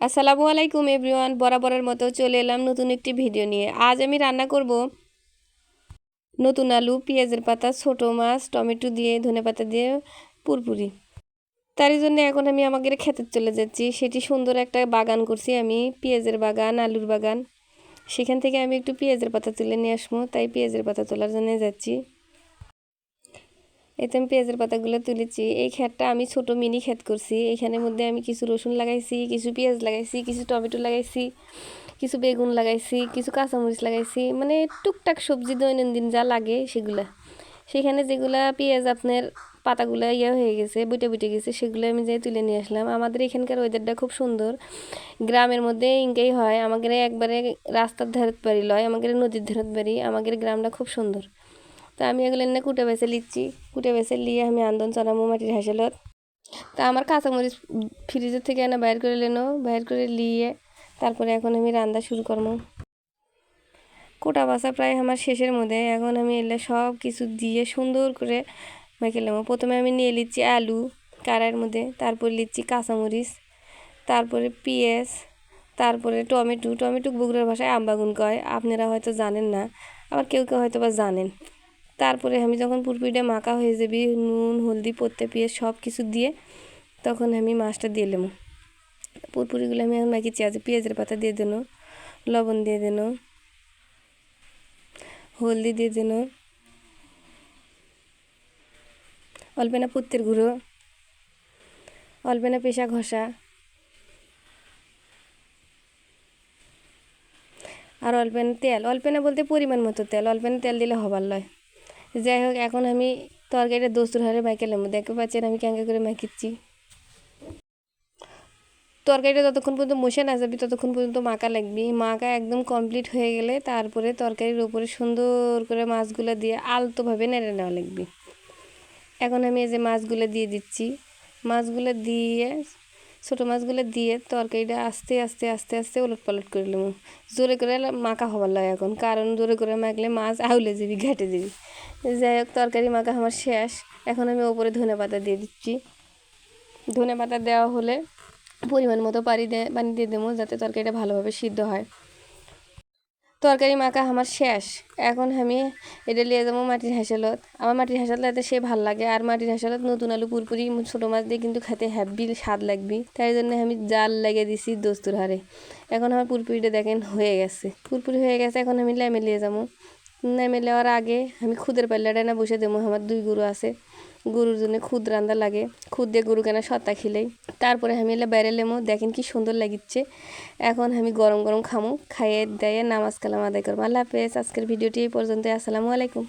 আসসালামু আলাইকুম এভরিওয়ান, বরাবরের মতো চলে এলাম নতুন একটি ভিডিও নিয়ে। আজ আমি রান্না করব নতুন আলু, পেঁয়াজের পাতা, ছোটো মাছ, টমেটো দিয়ে, ধনে পাতা দিয়ে, পুরপুরি। তারই জন্য এখন আমি আমাদের খেতে চলে যাচ্ছি। সেটি সুন্দর একটা বাগান করছি আমি, পেঁয়াজের বাগান, আলুর বাগান। সেখান থেকে আমি একটু পেঁয়াজের পাতা তুলে নিয়ে আসব, তাই পেঁয়াজের পাতা তোলার জন্য যাচ্ছি। এতে আমি পেঁয়াজের পাতাগুলো তুলেছি। এই ক্ষেতটা আমি ছোট মিনি ক্ষেত করছি। এখানের মধ্যে আমি কিছু রসুন লাগাইছি, কিছু পেঁয়াজ লাগাইছি, কিছু টমেটো লাগাইছি, কিছু বেগুন লাগাইছি, কিছু কাঁচামরিচ লাগাইছি। মানে টুকটাক সবজি দৈনন্দিন যা লাগে সেগুলা। সেখানে যেগুলা পেঁয়াজ আপনার পাতাগুলো ইয়ে হয়ে গেছে বুটে বুটে গেছে, সেগুলো আমি যাই তুলে নিয়ে আসলাম। আমাদের এখানকার ওয়েদারটা খুব সুন্দর। গ্রামের মধ্যে ইঙ্কেই হয়। আমাদের একবারে রাস্তার ধারত বাড়ি লয়, আমাদের নদীর ধারত বাড়ি। আমাদের গ্রামটা খুব সুন্দর। তা আমি এগুলো এনে কুটে বেছে লিচ্ছি। কুটে বেছে লিয়ে আমি আন্দোলন চড়ামো মাটির হাসেলত। তা আমার কাঁচামরিচ ফ্রিজের থেকে এনে বাইর করে লেনো, বাইর করে লিয়ে তারপরে এখন আমি রান্না শুরু করব কোটা বাসা প্রায় আমার শেষের মধ্যে। এখন আমি এলে সব কিছু দিয়ে সুন্দর করে মেখে নেব। প্রথমে আমি নিয়ে নিচ্ছি আলু কাড়াইয়ের মধ্যে, তারপর নিচ্ছি কাঁচামরিচ, তারপরে পেঁয়াজ, তারপরে টমেটো। টমেটো বগুড়ার ভাষায় আমবাগুন কয়। আপনারা হয়তো জানেন না, আবার কেউ কেউ হয়তো বা জানেন। তারপরে আমি যখন পুরপুরিটা মাখা হয়ে যাবি, নুন, হলদি, পত্তে, পেঁয়াজ সব কিছু দিয়ে তখন আমি মাছটা দিয়ে নেব। পুরপুরিগুলো আমি মাখিয়েছি, আজ পেঁয়াজের পাতা দিয়ে দেনো লবণ দিয়ে দেন হলদি দিয়ে দেনো অল্প না পুত্তের গুঁড়ো, অল্পেনা পেশা ঘষা, আর অল্প তেল। অল্পেনা বলতে পরিমাণ মতো তেল অল্প তেল দিলে হবার লয়। যাই হোক এখন আমি তরকারিটা দোস্তুর হারে মাইকেলাম দেখতে পাচ্ছেন আমি ক্যাঙ্কা করে মাখিচ্ছি। তরকারিটা যতক্ষণ পর্যন্ত মশে না যাবি, ততক্ষণ পর্যন্ত মাখা লাগবি। মাখা একদম কমপ্লিট হয়ে গেলে তারপরে তরকারির উপরে সুন্দর করে মাছগুলো দিয়ে আলতোভাবে নেড়ে নেওয়া লাগবে। এখন আমি এই যে মাছগুলো দিয়ে দিচ্ছি। মাছগুলো দিয়ে ছোটো মাছগুলো দিয়ে তরকারিটা আস্তে আস্তে আস্তে আস্তে উলট পালট করে নেব। জোরে করে মাখা হবার লাগে এখন, কারণ জোরে করে মাখলে মাছ আউলে যাবি ঘাটে যাবি যাই হোক, তরকারি মাখা আমার শেষ। এখন আমি ওপরে ধনে পাতা দিয়ে দিচ্ছি। ধনে পাতা দেওয়া হলে পরিমাণ মতো পানি দিয়ে পানি দিয়ে দেবো যাতে তরকারিটা ভালোভাবে সিদ্ধ হয়। তরকারি মাখা আমার শেষ। এখন আমি এটা নিয়ে যাব মাটির হাঁসালত। আমার মাটির হাঁসালাতে সে ভালো লাগে আর মাটির হাঁসালত নতুন আলু, পুরপুরি, ছোটো মাছ দিয়ে কিন্তু খেতে হ্যাপি স্বাদ লাগবি। তাই জন্য আমি জাল লাগিয়ে দিছি দোস্তুর হারে এখন আমার পুরপুরিটা দেখেন হয়ে গেছে। পুরপুরি হয়ে গেছে, এখন আমি লেমে নিয়ে যাব। নেমে নেওয়ার আগে আমি খুদের পাল্লাটা না বসে দেবো। আমার দুই গুরু আছে। গরুর জন্য খুদ রান্দা লাগে। খুদ দিয়ে গরু কেনা সত্তা খিলেই। তারপরে আমি এলে বাইরে লেমো দেখেন কি সুন্দর লাগিচ্ছে। এখন আমি গরম গরম খামো, খাইয়ে দেয়ে নামাজ কালাম আদায় করব। আল্লাহ হাফেজ, আজকের ভিডিওটি এই পর্যন্ত আসসালামু আলাইকুম।